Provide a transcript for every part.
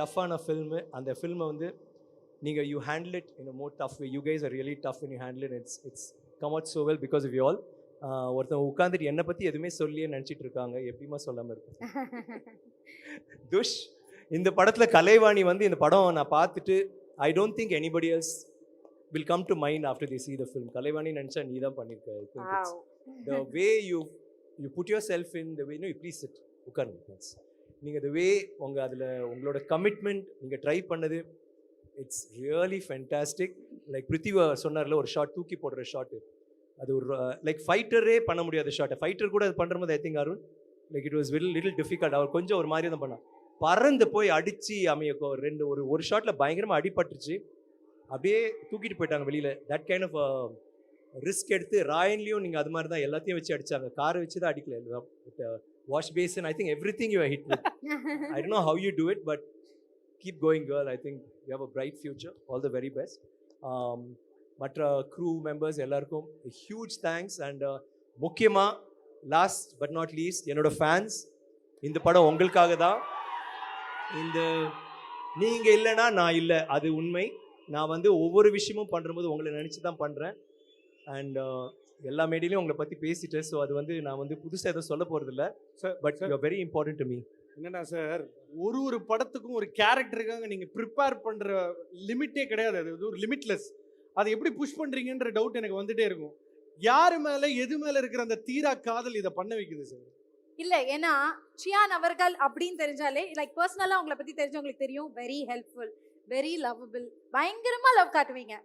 டஃப்பான ஃபில்மு அந்த ஃபில்மை வந்து நீங்கள் you handle it in more tough you guys are really tough in you handle it it's it's come out so well because of you all ஒருத்தன் உட்காந்துட்டு என்னை பற்றி எதுவுமே சொல்லியே நினச்சிட்டு இருக்காங்க. எப்படிமா சொல்லாமல் இருக்கும் துஷ் இந்த படத்தில் கலைவாணி வந்து இந்த படம் நான் பார்த்துட்டு I don't think anybody else will come to mind after the see the film. Kalaivani நினச்சா நீ தான் பண்ணியிருக்க the way you you put yourself in the way no you please sit. உட்காருங்க please நீங்கள் the வே உங்கள் அதில் உங்களோட கமிட்மெண்ட் நீங்கள் ட்ரை பண்ணது இட்ஸ் ரியலி ஃபென்டாஸ்டிக் லைக் பிருத்திவா சொன்னார்ல ஒரு ஷாட் தூக்கி போடுற ஷாட் அது ஒரு லைக் ஃபைட்டரே பண்ண முடியாத ஷார்ட்டை ஃபைட்டர் கூட அது பண்ணும்போது I think Arun like it was will little difficult அவர் கொஞ்சம் ஒரு மாதிரி தான் பண்ணார். பறந்து போய் அடித்து அமைய ரெண்டு ஒரு ஒரு ஷாட்டில் பயங்கரமாக அடிபட்டுருச்சு. அப்படியே தூக்கிட்டு போயிட்டாங்க வெளியில். தட் கைண்ட் ஆஃப் ரிஸ்க் எடுத்து ராயன்லேயும் நீங்கள் அது மாதிரி தான் எல்லாத்தையும் வச்சு அடித்தாங்க காரை வச்சு தான் அடிக்கல. Wash basin I think everything you hit I know how you do it but keep going girl I think you have a bright future all the very best Um, மற்ற க்ரூ மெம்பர்ஸ் எல்லாருக்கும் huge thanks and முக்கியமாக last but not least என்னோட fans இந்த படம் உங்களுக்காக தான். இந்த நீங்கள் இல்லைன்னா நான் இல்லை அது உண்மை. நான் வந்து ஒவ்வொரு விஷயமும் பண்ணும்போது உங்களை நினச்சி தான் பண்ணுறேன் அண்ட் எல்லா மேடையிலையும் உங்களை பற்றி பேசிட்டேன் ஸோ அது வந்து நான் வந்து புதுசாக எதுவும் சொல்ல போகிறதில்ல sir but you very important to me என்னன்னா சார் ஒரு ஒரு படத்துக்கும் ஒரு கேரக்டருக்காக நீங்க ப்ரிப்பேர் பண்ற லிமிட்டே கிடையாது. அது ஒரு லிமிட்லெஸ் அதை எப்படி புஷ் பண்றீங்கன்ற டவுட் எனக்கு வந்துட்டே இருக்கும். யாரு மேல எது மேல இருக்கிற அந்த தீரா காதல் இதை பண்ண வைக்குது சார் இல்ல ஏன்னா சியான் அவர்கள் அப்படின்னு தெரிஞ்சாலே லைக் பர்சனலா உங்களை பத்தி தெரிஞ்சவங்களுக்கு தெரியும். வெரி ஹெல்ப்ஃபுல் வெரி லவபிள் பயங்கரமா லவ் காட்டுவீங்க.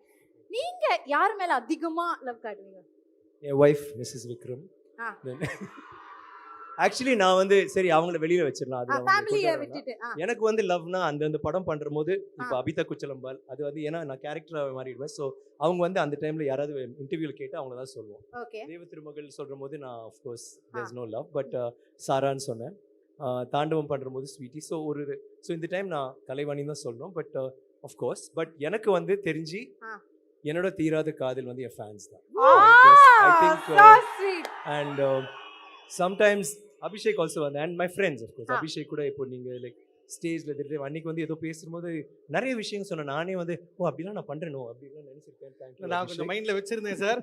நீங்க யார் மேல அதிகமா லவ் காட்டுவீங்க? என் ஒய்ஃப் மிஸ்ஸஸ் விக்ரம். ஆக்சுவலி நான் வந்து சரி அவங்கள வெளியில வச்சிடலாம். அது எனக்கு வந்து லவ்னா அந்த அந்த படம் பண்ற போது இப்போ. அபிதா குச்சலம்பால் அது வந்து ஏன்னா நான் கேரக்டர் மாறிடுவேன். ஸோ அவங்க வந்து அந்த டைம்ல யாராவது இன்டர்வியூல கேட்டு அவங்க தான் சொல்லுவோம். தேவ திருமகள் சொல்ற போது நான் of course there's no love but சாரான்னு சொன்னேன். தாண்டவம் பண்ற போது ஸ்வீட்டி ஸோ ஒரு ஸோ இந்த டைம் நான் கலைவாணி தான் சொல்லணும் பட் ஆஃப்கோர்ஸ் பட் எனக்கு வந்து தெரிஞ்சு. என்னோட தீராத காதல் வந்து என் ஃபேன்ஸ் தான். I think, so uh, sweet. And sometimes Abhishek also வந்து and my friends of course. Abhishek கூட இப்போ நீங்கள் லைக் ஸ்டேஜில் திட்டு அன்னைக்கு வந்து ஏதோ பேசும்போது நிறைய விஷயம் சொன்னேன். நானே வந்து ஓ அப்படிலாம் நான் பண்ணுறேனோ அப்படிலாம் நினச்சிருக்கேன் தேங்க்யூ நான் கொஞ்சம் மைண்ட்ல வச்சிருந்தேன் சார்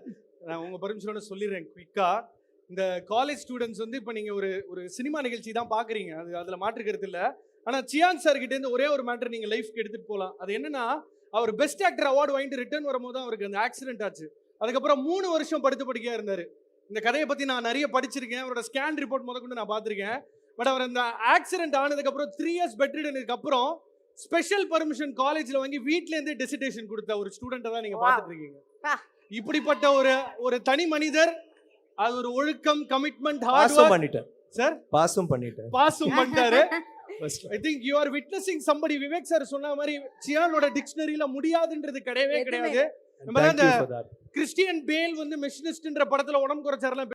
நான் உங்க பர்மிஷனோட சொல்லிடுறேன் குயிக்கா இந்த காலேஜ் ஸ்டூடெண்ட்ஸ் வந்து இப்போ நீங்க ஒரு ஒரு சினிமா நிகழ்ச்சி தான் பாக்குறீங்க அது அதுல மாற்றுக்கிறது இல்ல. ஆனா சியான் சார் கிட்ட இருந்து ஒரே ஒரு மேட்டர் நீங்க லைஃப்க்கு எடுத்துட்டு போகலாம் அது என்னன்னா அவர் பெஸ்ட் ஆக்டர் அவார்டு வாங்கிட்டு ரிட்டர்ன் வரும்போது தான் அவருக்கு அந்த ஆக்சிடென்ட் ஆச்சு. அதுக்கப்புறம் மூணு வருஷம் படுத்து படுக்கையா இருந்தாரு. இந்த கதையை பத்தி நான் நிறைய படிச்சிருக்கேன். அவரோட ஸ்கேன் ரிப்போர்ட் முதற்கொண்டு நான் பார்த்திருக்கேன். பட் அவர் அந்த ஆக்சிடென்ட் ஆனதுக்கு அப்புறம் த்ரீ இயர்ஸ் பெட் ரிடனுக்கு அப்புறம் ஸ்பெஷல் பர்மிஷன் காலேஜ்ல வாங்கி வீட்ல இருந்தே டெசிடேஷன் கொடுத்த ஒரு ஸ்டூடெண்ட்டை தான் நீங்க Wow. பார்த்துட்டு இருக்கீங்க. இப்படிப்பட்ட ஒரு ஒரு தனி மனிதர் அது ஒரு ஒழுக்கம் கமிட்மெண்ட் ஒர்க் பண்ணிட்டேன். சார் பாஸும் பண்ணிட்டேன். பாஸும் பண்ணிட்டாரு. I think you are witnessing somebody Vivek sir சொன்ன மாதிரி சியானோட டிக்ஷனரியில முடியாதுன்றது கிடையவே கிடையாது. நம்ம தான் இந்த கிறிஸ்டியன் பேல் வந்து மெஷினிஸ்ட்ன்ற படத்துல உடம்பு குறைச்சாருல